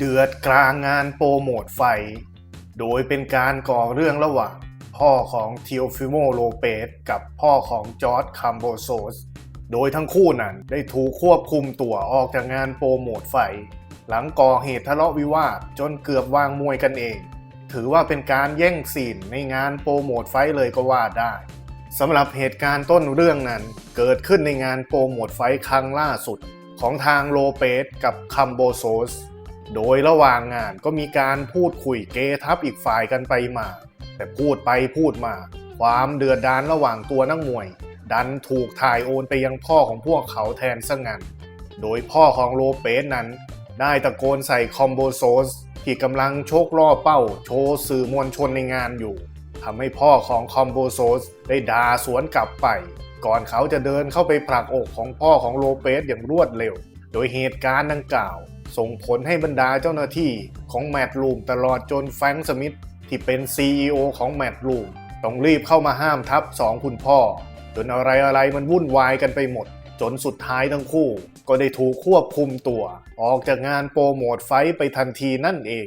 เดือดกลางงานโปรโมทไฟ โดยเป็นการก่อเรื่องระหว่างพ่อของเทียฟิโมโลเปสกับพ่อของจอร์ดคัมโบโซส โดยทั้งคู่นั้นได้ถูกควบคุมตัวออกจากงานโปรโมทไฟ หลังก่อเหตุทะเลาะวิวาทจนเกือบวางมวยกันเอง ถือว่าเป็นการแย่งซีนในงานโปรโมทไฟเลยก็ว่าได้สำหรับเหตุการณ์ต้นเรื่องนั้น เกิดขึ้นในงานโปรโมทไฟครั้งล่าสุด ของทางโลเปสกับคัมโบโซส โดยระหว่างงานก็มีการพูดคุยเกทับอีกฝ่ายกันไปมา แต่พูดไปพูดมา ความเดือดดานระหว่างตัวนักมวย ดันถูกถ่ายโอนไปยังพ่อของพวกเขาแทนซะงั้น โดยพ่อของโลเปสนั้น ได้ตะโกนใส่คอมโบโซสที่กำลังโชกล่อเป้าโชว์สื่อมวลชนในงานอยู่ทำให้พ่อของคอมโบโซสได้ด่าสวนกลับไป ก่อนเขาจะเดินเข้าไปผลักอกของพ่อของโลเปสอย่างรวดเร็ว โดยเหตุการณ์ดังกล่าว ส่งผลให้บรรดาเจ้าหน้าที่ของแมดลูมตลอดจนแฟรงสมิธที่เป็น CEO ของแมดลูมต้องรีบเข้ามาห้ามทับสองคุณพ่อ จนอะไรอะไรมันวุ่นวายกันไปหมด จนสุดท้ายทั้งคู่ ก็ได้ถูกควบคุมตัว ออกจากงานโปรโมทไฟไปทันทีนั่นเอง